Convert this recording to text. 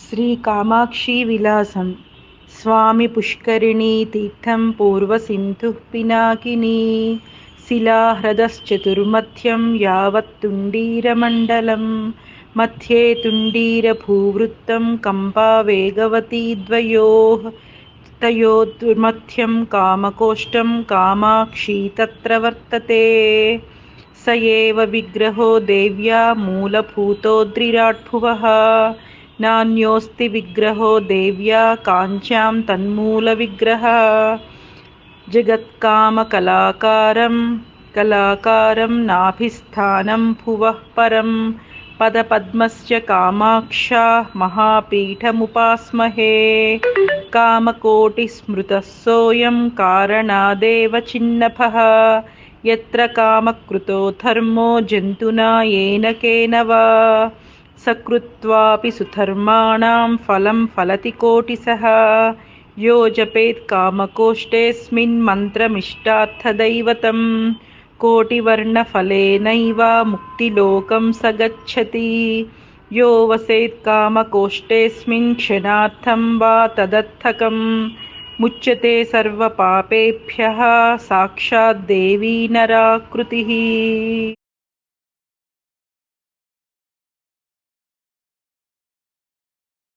श्रीकामाक्षीविलासं स्वामिपुष्करिणीतीर्थं पूर्वसिन्धुः पिनाकिनी। शिलाह्रदश्चतुर्मध्यं यावत्तुण्डीरमण्डलं मध्ये तुण्डीरभूवृत्तं कम्पावेगवती द्वयोः तयोर्मध्यं कामकोष्ठं कामाक्षी तत्र वर्तते। स एव विग्रहो देव्या मूलभूतोऽद्रिराट्भुवः नान्योऽस्ति विग्रहो देव्या काञ्च्यां तन्मूलविग्रहः। जगत्कामकलाकारं कलाकारं नाभिस्थानं भुवः परं। पदपद्मस्य कामाक्षा महापीठमुपास्महे। कामकोटिस्मृतः सोऽयं कारणादेव चिन्नभः। यत्र कामकृतो धर्मो जन्तुना येन केन वा सकृत्वापि सुधर्माणां फलं फलति कोटिसः। यो जपेत् कामकोष्ठेऽस्मिन् मन्त्रमिष्टार्थदैवतं कोटिवर्णफलेनैव मुक्तिलोकं स गच्छति यो वसेत् कामकोष्ठेऽस्मिन् क्षणार्थं वा तदर्थकं मुच्यते सर्वपापेभ्यः साक्षाद्देवी नराकृतिः